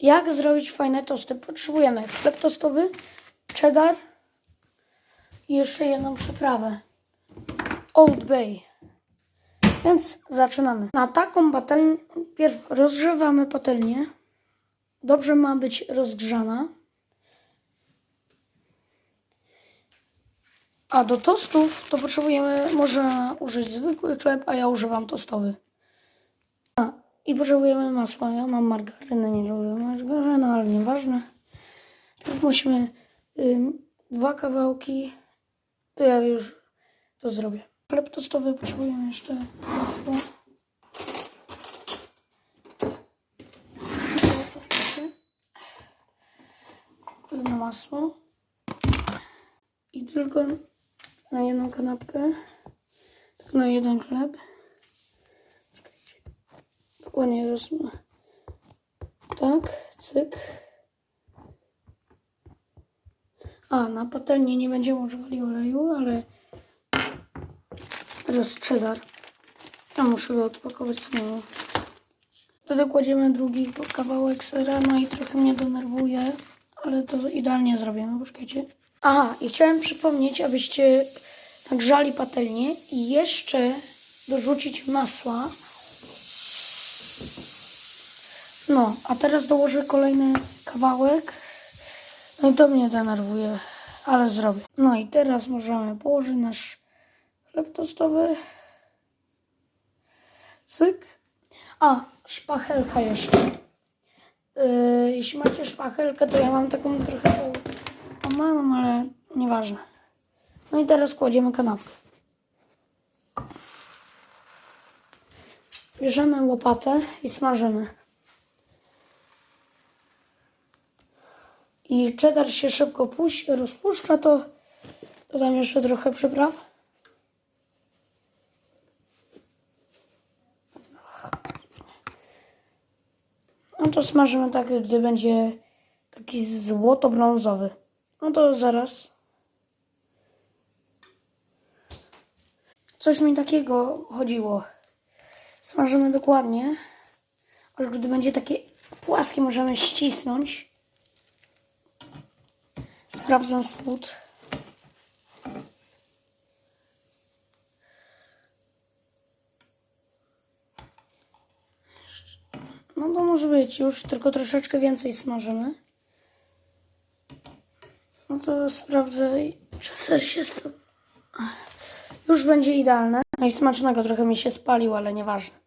Jak zrobić fajne tosty? Potrzebujemy chleb tostowy, cheddar i jeszcze jedną przyprawę. Old Bay. Więc zaczynamy. Na taką patelnię pierw rozgrzewamy patelnię. Dobrze ma być rozgrzana. A do tostów to potrzebujemy, można użyć zwykły chleb, a ja używam tostowy. I potrzebujemy masła. Ja mam margarynę, nie lubię margaryny, ale nieważne. Teraz musimy dwa kawałki. To ja już to zrobię. Chleb tostowy potrzebujemy jeszcze masło. Wezmę masło. I tylko na jedną kanapkę. Tak na jeden chleb. Dokładnie rozmę. Tak, cyk. A, na patelni nie będziemy używali oleju, ale teraz cheddar. Ja muszę go odpakować samemu. Wtedy kładziemy drugi kawałek sera, no i trochę mnie denerwuje, ale to idealnie zrobimy, poczekajcie. Aha, i chciałem przypomnieć, abyście nagrzali patelnię i jeszcze dorzucić masła. No, a teraz dołożę kolejny kawałek. No i to mnie denerwuje, ale zrobię. No i teraz możemy położyć nasz chleb tostowy. Cyk. A, szpachelka jeszcze. Yy, jeśli macie szpachelkę, to ja mam taką trochę łamaną, ale nieważne. No i teraz kładziemy kanapkę. Bierzemy łopatę i smażymy. I cheddar się szybko puś, rozpuszcza, to dodam jeszcze trochę przypraw. No to smażymy tak, gdy będzie taki złoto-brązowy. No to zaraz. Coś mi takiego chodziło. Smażymy dokładnie. Aż gdy będzie takie płaskie, możemy ścisnąć. Sprawdzam spód. No to może być już, tylko troszeczkę więcej smażymy. No to sprawdzę, czy ser się sto... Już będzie idealne. No i smacznego, trochę mi się spalił, ale nieważne.